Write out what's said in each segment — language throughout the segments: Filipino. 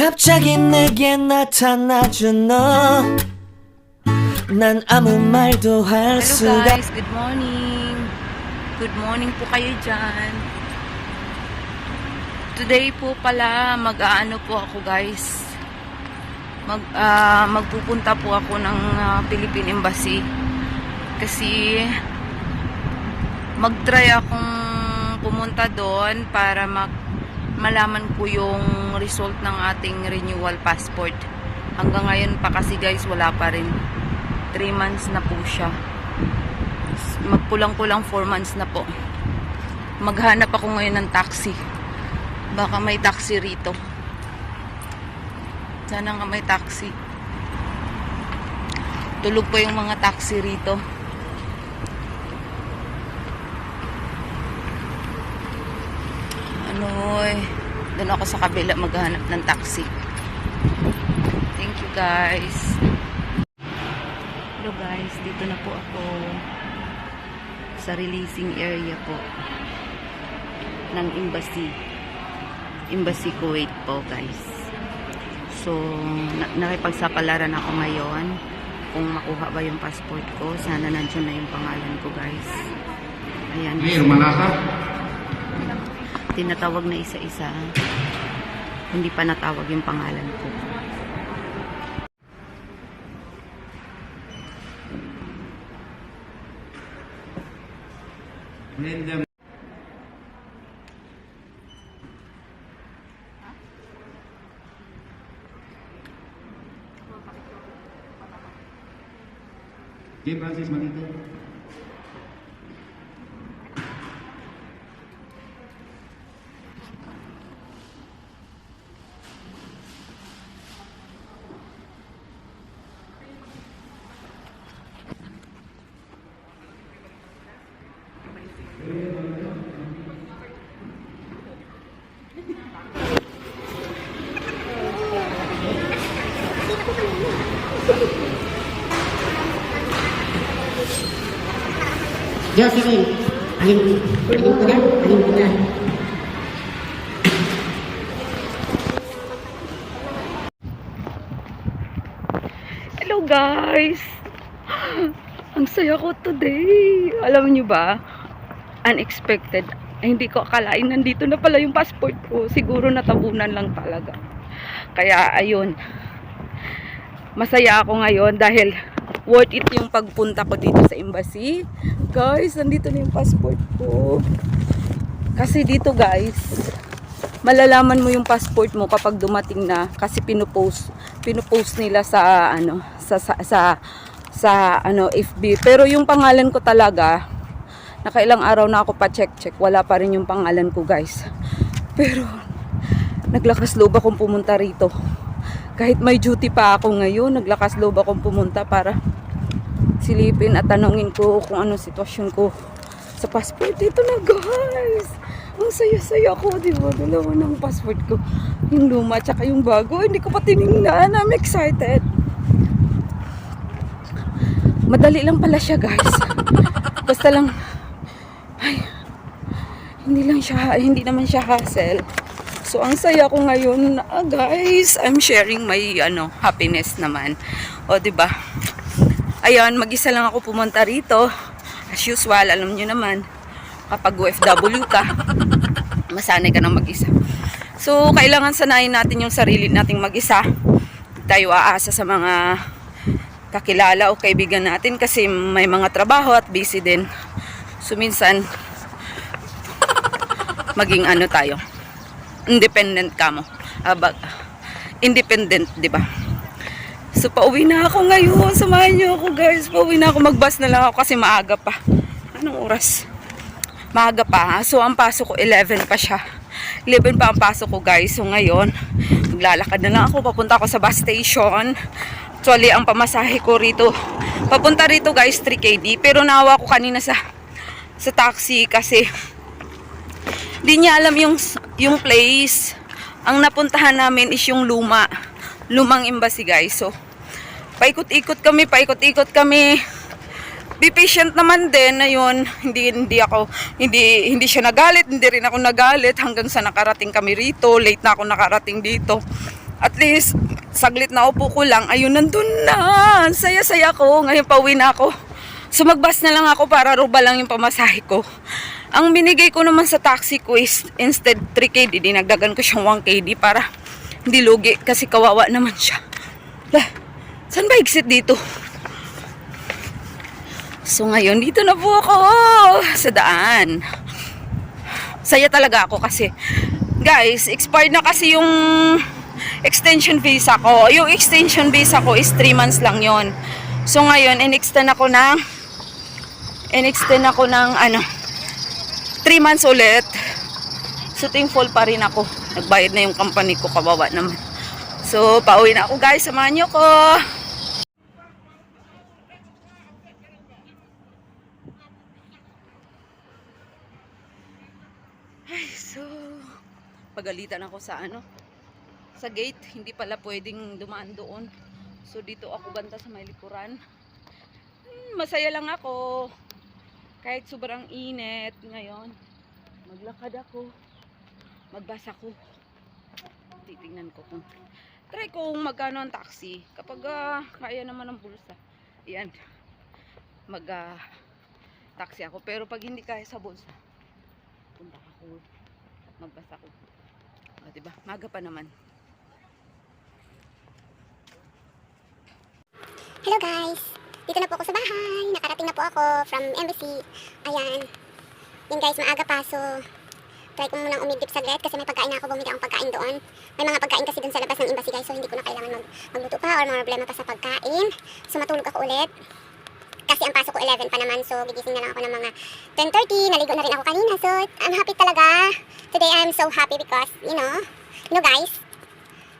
갑자기 내게 나타나준 너. 난 아무 말도 할 Hello 수가 guys, good morning. Good morning po kayo dyan. Today po pala mag-aano po ako guys. Mag ah, magpupunta po ako ng ah, Philippine Embassy kasi mag-try akong pumunta doon para mag malaman ko yung result ng ating renewal passport. Hanggang ngayon pa kasi guys wala pa rin. 3 months na po siya. Magkulang-kulang 4 months na po. Maghanap ako ngayon ng taxi. Baka may taxi rito. Sana nga may taxi. Tulog pa yung mga taxi rito. Ano eh. Doon ako sa kabila maghanap ng taxi. Thank you guys. Hello guys, dito na po ako sa releasing area po ng embassy. Embassy Kuwait po guys. So, na nakipagsapalaran ako ngayon kung makuha ba yung passport ko. Sana nandiyan na yung pangalan ko guys. Ayan. Rumah nasa? Tinatawag na isa-isa. Hindi pa natawag yung pangalan ko. Linda. Kim Francis Manito. Jocelyn, alin, alin ko na, alin ko na. Hello guys! Ang saya ko today. Alam niyo ba? Unexpected. Ay, hindi ko akalain nandito na pala yung passport ko. Siguro natabunan lang talaga. Kaya ayun. Masaya ako ngayon dahil worth it yung pagpunta ko dito sa embassy. Guys, nandito na yung passport ko. Kasi dito guys, malalaman mo yung passport mo kapag dumating na kasi pinupost pinupost nila sa ano sa sa sa, sa ano FB pero yung pangalan ko talaga nakailang araw na ako pa check check wala pa rin yung pangalan ko guys pero naglakas loob akong pumunta rito kahit may duty pa ako ngayon naglakas loob akong pumunta para silipin at tanungin ko kung ano sitwasyon ko sa passport dito na guys ang saya-saya ko, di ba? Dalawa ng passport ko. Yung luma, tsaka yung bago. Hindi ko pa tinignan. I'm excited. Madali lang pala siya, guys. Basta lang, ay, hindi lang siya, hindi naman siya hassle. So, ang saya ko ngayon, ah, guys, I'm sharing my, ano, happiness naman. O, di ba? Ayun, mag-isa lang ako pumunta rito. As usual, alam niyo naman, kapag OFW ka, masanay ka ng mag-isa. So, kailangan sanayin natin yung sarili nating mag-isa. Tayo aasa sa mga kakilala o kaibigan natin kasi may mga trabaho at busy din. So, minsan, maging ano tayo, independent ka mo. Abag, independent, di ba? So, pauwi na ako ngayon. Samahan niyo ako, guys. Pauwi na ako. Mag-bus na lang ako kasi maaga pa. Anong oras? Maaga pa. ha? So, ang pasok ko, 11 pa siya. 11 pa ang pasok ko, guys. So, ngayon, maglalakad na lang ako. Papunta ako sa bus station. Actually, ang pamasahe ko rito, papunta rito, guys, 3KD. Pero nawa ko kanina sa sa taxi kasi di niya alam yung yung place. Ang napuntahan namin is yung luma. Lumang embassy, guys. So, paikot-ikot kami, paikot-ikot kami be patient naman din na yun hindi hindi ako hindi hindi siya nagalit hindi rin ako nagalit hanggang sa nakarating kami rito late na ako nakarating dito At least, saglit na upo ko lang. Ayun, nandun na. Saya-saya ko. Ngayon pauwi na ako. Sumagbas na lang ako para ruba lang yung pamasahe ko. Ang binigay ko naman sa taxi ko is instead 3KD, dinagdagan ko siyang 1KD para hindi lugi kasi kawawa naman siya. Lah, saan ba exit dito? So ngayon, dito na po ako sa daan. Saya talaga ako kasi, guys, expired na kasi yung extension visa ko. Yung extension visa ko is 3 months lang yon. So ngayon, in-extend ako ng, in-extend ako ng, ano, 3 months ulit. So thankful pa rin ako. Nagbayad na yung company ko, kawawa naman. So, pauwi na ako guys, samahan niyo ko. Ay, so, pagalitan ako sa ano, sa gate, hindi pala pwedeng dumaan doon. So, dito ako banda sa may likuran. Hmm, masaya lang ako. Kahit sobrang init ngayon. Maglakad ako. Magbasa ko. Titingnan ko kung try kong magkano ang taxi kapag ah, kaya naman ng bulsa. Yan. Mag ah, taxi ako pero pag hindi kaya sa bulsa punta ako magbasa ko. O, diba? Maga pa naman. Hello guys! Dito na po ako sa bahay. Nakarating na po ako from embassy. Ayan. Yan guys, maaga pa. So, try ko munang umidip saglit kasi may pagkain na ako. Bumili akong pagkain doon. May mga pagkain kasi doon sa labas ng embassy guys. So, hindi ko na kailangan mag magluto pa or mga problema pa sa pagkain. So, matulog ako ulit. Kasi ang pasok ko 11 pa naman. So, gigising na lang ako ng mga 10.30. Naligo na rin ako kanina. So, I'm happy talaga. Today, I'm so happy because, you know, you know guys,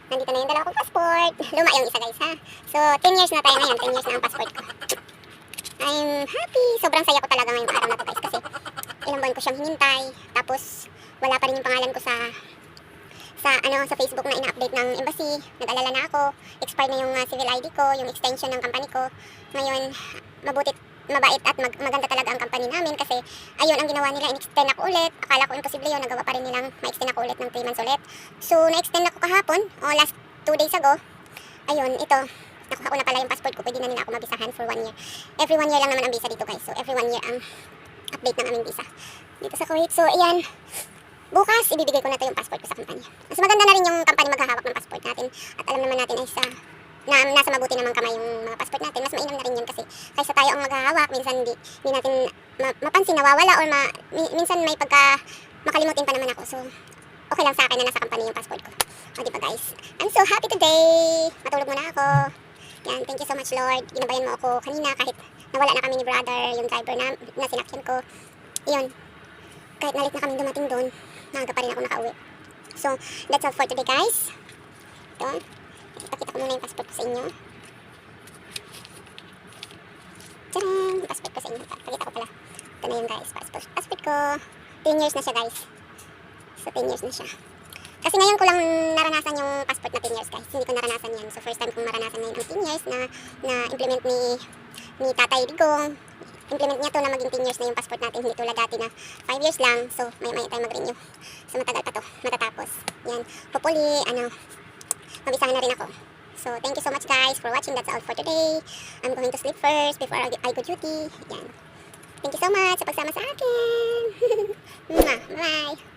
nandito na yung dalawa kong passport. Luma yung isa guys ha. So, 10 years na tayo ngayon. 10 years na ang passport ko. I'm happy. Sobrang saya ko talaga ngayong araw na to guys. Kasi ilang buwan ko siyang hinintay. Tapos, wala pa rin yung pangalan ko sa sa ano sa Facebook na ina-update ng embassy. Nag-alala na ako. Expired na yung uh, civil ID ko, yung extension ng company ko. Ngayon, mabuti mabait at mag- maganda talaga ang company namin kasi ayun ang ginawa nila in-extend ako ulit. Akala ko imposible yun nagawa pa rin nilang ma-extend ako ulit ng 3 months ulit. So na-extend ako kahapon o last 2 days ago. Ayun ito nakuha ko na pala yung passport ko pwede na nila ako mabisahan for 1 year. Every 1 year lang naman ang visa dito guys. So every 1 year ang update ng aming visa dito sa Kuwait. So ayan. Bukas ibibigay ko na to yung passport ko sa company. Mas maganda na rin yung company maghahawak ng passport natin. At alam naman natin ay sa na nasa mabuti namang kamay yung mga passport natin, mas mainam na kaysa tayo ang maghahawak, minsan hindi, hindi natin ma- mapansin, nawawala or ma, mi- minsan may pagka makalimutin pa naman ako. So, okay lang sa akin na nasa company yung passport ko. O, di ba guys? I'm so happy today! Matulog muna ako. Yan, thank you so much Lord. Ginabayan mo ako kanina kahit nawala na kami ni brother, yung driver na, na sinakyan ko. Yun, kahit nalit na kami dumating doon, maaga pa rin ako nakauwi. So, that's all for today guys. Ito. Ipakita ko muna yung passport ko sa inyo. Tcharam! Passport ko sa inyo. Pakita ko pala. Ito na yung guys. Passport, passport ko. 10 years na siya guys. So 10 years na siya. Kasi ngayon ko lang naranasan yung passport na 10 years guys. Hindi ko naranasan yan. So first time kong maranasan na yun ang 10 years na, na implement ni, ni Tatay Digong. Implement niya to na maging 10 years na yung passport natin. Hindi tulad dati na 5 years lang. So may may tayo mag-renew. So matagal pa to. Matatapos. Yan. Hopefully, ano, mabisahan na rin ako. So, thank you so much guys for watching. That's all for today. I'm going to sleep first before I go duty. Yan. Thank you so much sa pagsama sa akin. Bye.